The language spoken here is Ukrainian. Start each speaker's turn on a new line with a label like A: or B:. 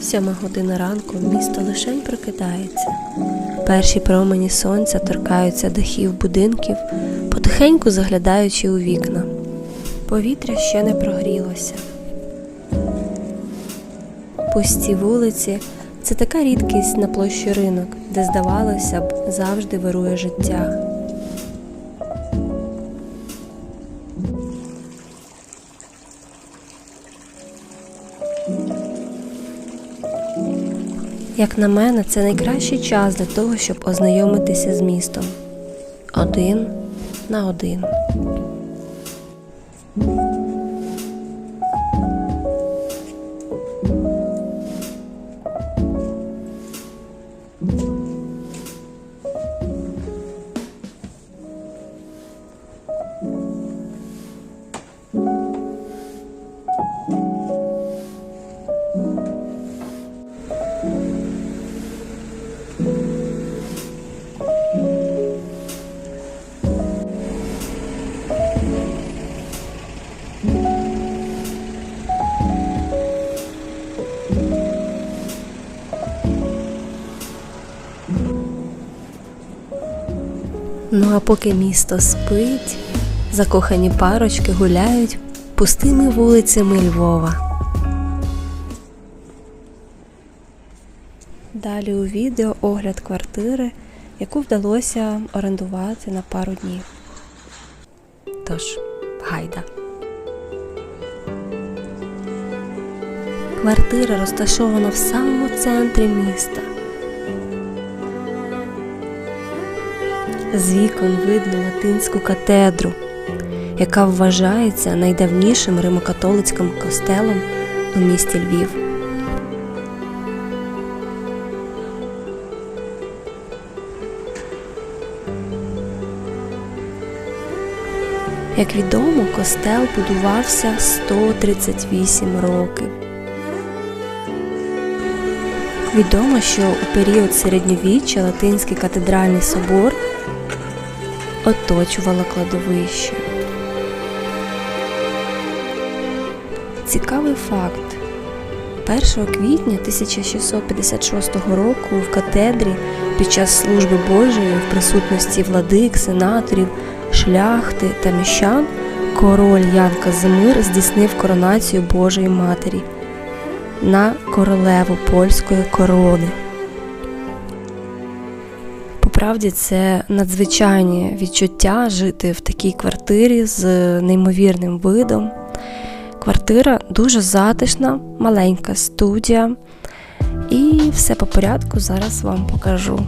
A: Сьома година ранку місто лишень прокидається. Перші промені сонця торкаються дахів будинків, потихеньку заглядаючи у вікна. Повітря ще не прогрілося. Пусті вулиці це така рідкість на площі ринок, де, здавалося б, завжди вирує життя. Як на мене, це найкращий час для того, щоб ознайомитися з містом. Один на один. Ну а поки місто спить, закохані парочки гуляють пустими вулицями Львова. Далі у відео огляд квартири, яку вдалося орендувати на пару днів. Тож, гайда. Квартира розташована в самому центрі міста. З вікон видно латинську катедру, яка вважається найдавнішим римокатолицьким костелом у місті Львів. Як відомо, костел будувався 138 років. Відомо, що у період середньовіччя Латинський катедральний собор оточувало кладовище. Цікавий факт. 1 квітня 1656 року в катедрі під час служби Божої в присутності владик, сенаторів, шляхти та міщан король Ян Казимир здійснив коронацію Божої Матері на королеву польської корони. По правді це надзвичайні відчуття жити в такій квартирі з неймовірним видом. Квартира дуже затишна, маленька студія. І все по порядку зараз вам покажу.